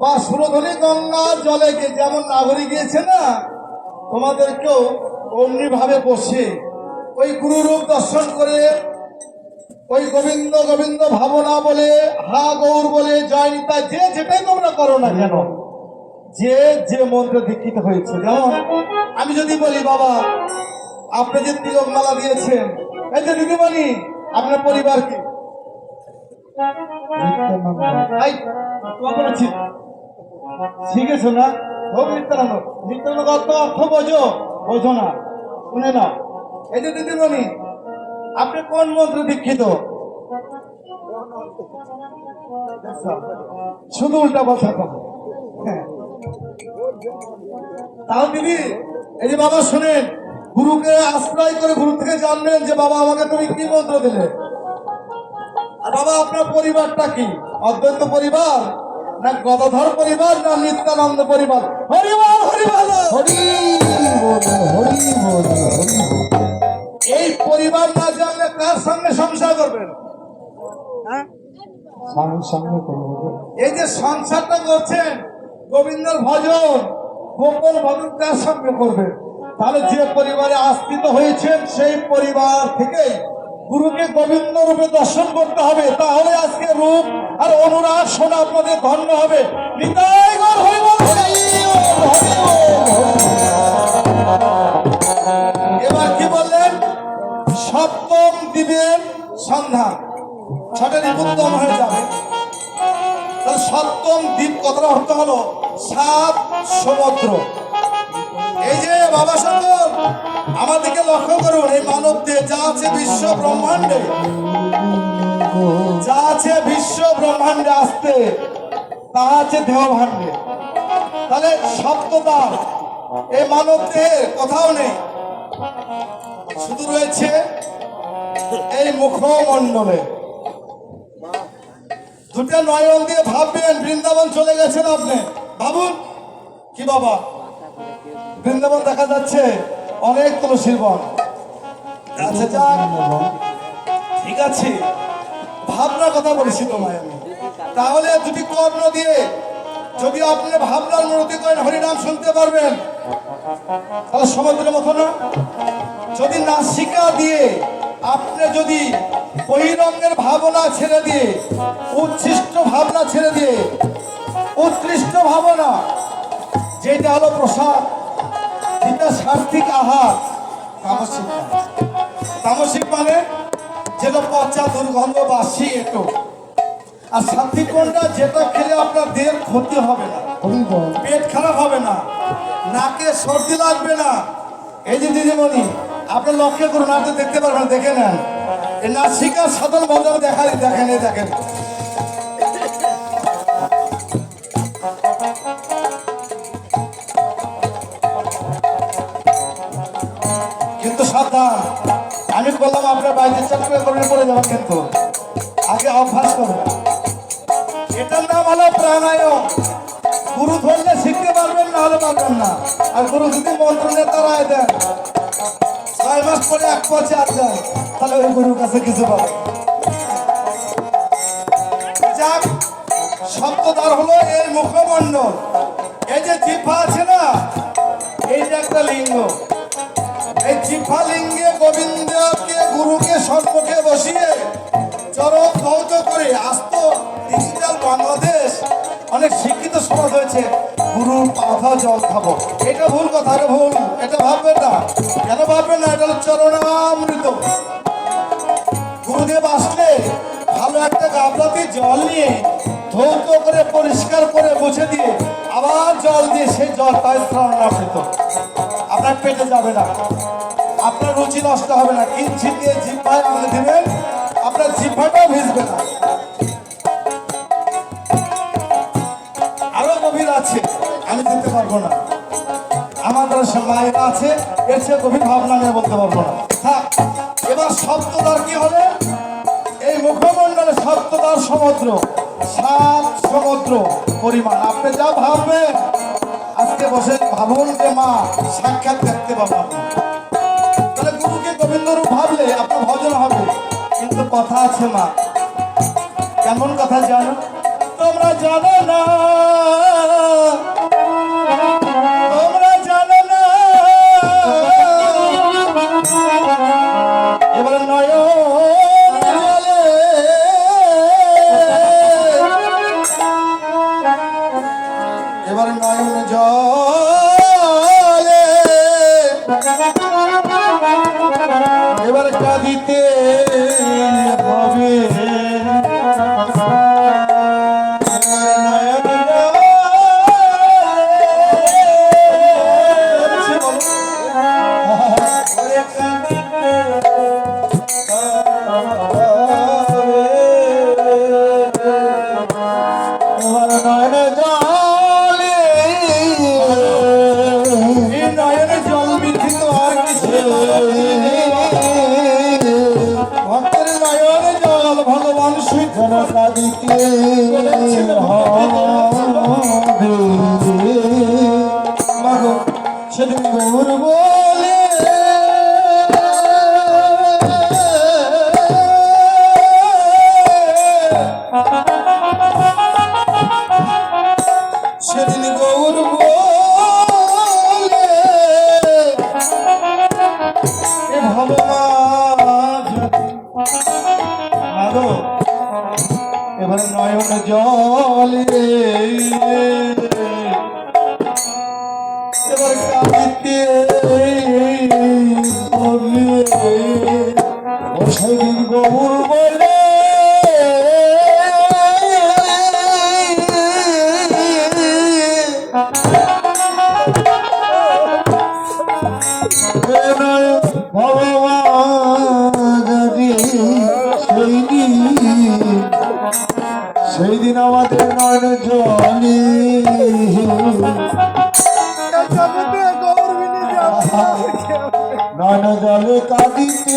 বা সুরধনী গঙ্গা জলে গিয়ে যেমন নাগরী গিয়েছে না তোমাদেরকেও অমনি ভাবে বসে ওই গুরুরূপ দর্শন করে ওই গোবিন্দ গোবিন্দ ভাবনা বলে হা গৌর বলে জয় নিতা যে যেটাই তোমরা করো না কেন যে যে মন্ত্রে দীক্ষিত হয়েছে। যেমন আমি যদি বলি বাবা আপনি যে তিলক মালা দিয়েছেন এই যে দিদিমণি আপনার পরিবারকে বলেছি শিখেছো না? হোক নিত্যানন্দ নিত্যানন্দ কত অর্থ বোঝো বোঝো না, শুনে না এই যে দিদিমণি, আপনি কোন মন্ত্রে দীক্ষিত? শুধু উল্টা কথা কথা। হ্যাঁ। তাও দিদি, এই যে বাবা শুনেন, গুরুকে আশ্রয় করে গুরু থেকে জানলেন যে বাবা আমাকে তুমি কি মন্ত্র দিলে? আর বাবা, আপনার পরিবারটা কি? অদ্বৈত পরিবার? না, গদাধর পরিবার না নিত্যানন্দ পরিবার? হরিবল হরিবল! হরি হরি হরি এই পরিবার না জানলে কার সঙ্গে সংসার করবেন? হ্যাঁ? করব এই যে সংসারটা করছেন, গোবিন্দর ভজন, গোপন ভজন কার সঙ্গে করবেন? তাহলে যে পরিবারে আশ্রিত হয়েছেন, সেই পরিবার থেকে গুরুকে গোবিন্দ রূপে দর্শন করতে হবে। তাহলে আজকে রূপ আর অনুরাগ শোনা আপনাদের ধন্য হবে। এবার কি বললেন? সপ্তম দিনের সন্ধান। ছটা নিপুত্তম হয়ে যাবে। সপ্তম দ্বীপ কথাটা অর্থ হলো? সাত সমুদ্র। এই যে বাবা সকল আমার দিকে লক্ষ্য করুন, এই মানব দেহ যা আছে বিশ্ব ব্রহ্মাণ্ডে। যা আছে বিশ্ব ব্রহ্মাণ্ডে আসতে, তা আছে দেহ ভাণ্ডে তাহলে সপ্তদার এই মানব দেহের কোথাও নেই। শুধু রয়েছে এই মুখমণ্ডলে। দুটো নয়ন দিয়ে ভাববেন, বৃন্দাবন চলে গেছেন আপনি। ভাবুন, কি বাবা? বৃন্দাবন দেখা যাচ্ছে অনেক তুলসীর বন। আচ্ছা যাক, ঠিক আছে। ভাবনার কথা বলেছি তোমায় আমি। তাহলে দুটি কর্ণ দিয়ে যদি আপনি ভাবনার মূর্তি করেন, হরিনাম শুনতে পারবেন। তাহলে সমুদ্রের মতো না যদি নাসিকা দিয়ে আপনি যদি বহিরঙ্গের ভাবনা ছেড়ে দিয়ে উচ্ছিষ্ট ভাবনা ছেড়ে দিয়ে, উৎকৃষ্ট ভাবনা, যেটা হলো প্রসাদ, যেটা সার্থিক আহার, তামসিক তামসিক মানে যেটা পচা দুর্গন্ধ বাসি একটু আর সাত্বিক কোনটা? যেটা খেলে আপনার দেহের ক্ষতি হবে না। পেট খারাপ হবে না। নাকে সর্দি লাগবে না। এই যে দিদিমণি আপনি লক্ষ্য করুন আপনি দেখতে পারবেন দেখে নেন। এই নাসিকার সাধারণ বন্ধ দেখা দেখেন এই দেখেন। কিন্তু সাবধান। আমি বললাম আপনার বাড়িতে চাকরি করে পড়ে যাবেন কিন্তু। আগে অভ্যাস করবেন এটার নাম হলো প্রাণায়াম। গুরু ধরলে শিখতে পারবেন না হলে পারবেন না। আর গুরু যদি মন্ত্র নেতা রায় দেন, ছয় মাস পরে এক পথে আর তাহলে ওই গুরুর কাছে কিছু পাবে যাক শব্দদার হলো এই মুখমণ্ডল। এই যে জিভা আছে না, এইটা একটা লিঙ্গ। এই জিভা লিঙ্গে গোবিন্দকে, গুরুকে সম্মুখে বসিয়ে চরম ধৌত করে আস্ত ডিজিটাল বাংলাদেশ, অনেক শিক্ষিত সমাজ হয়েছে। গুরুর পাথা জল খাব এটা ভুল কথা এটা ভুল, এটা ভাববেন না। কেন ভাববেন না? এটা চরণামৃত। গুরুদেব আসলে ভালো একটা গাবলাতে জল নিয়ে ধৌত করে, পরিষ্কার করে, মুছে দিয়ে আবার জল দিয়ে সেই জল পায় চরণামৃত আপনার পেটে যাবে না। আপনার রুচি নষ্ট হবে না। কিঞ্চিত দিয়ে জিভ্ভায় আঙুলে দিবেন, আপনার জিভ্ভাটাও ভিজবে না। আরও গভীর আছে, আমি দিতে পারব না। আমাদের সব মায়েরা আছে, এর চেয়ে গভীর ভাবনা আমি বলতে পারব না। হ্যাঁ এবার সপ্তদার কি হবে? এই মুখমণ্ডলে সপ্তদার সমুদ্র, সাত সমুদ্র পরিমাণ। আপনি যা ভাববেন, আজকে বসে ভাবুন যে মা, সাক্ষাৎ দেখতে পাবো। আপনি। গুরুকে গোবিন্দ রূপ ভাবলে আপনার ভজন হবে। কিন্তু কথা আছে মা। কেমন কথা জানো? তোমরা জানো না। জগৎ ভগবান সুচনতা দিতে সেদিন গৌর বলে সেদিন গৌর বলে ভগবান কাঁদিতে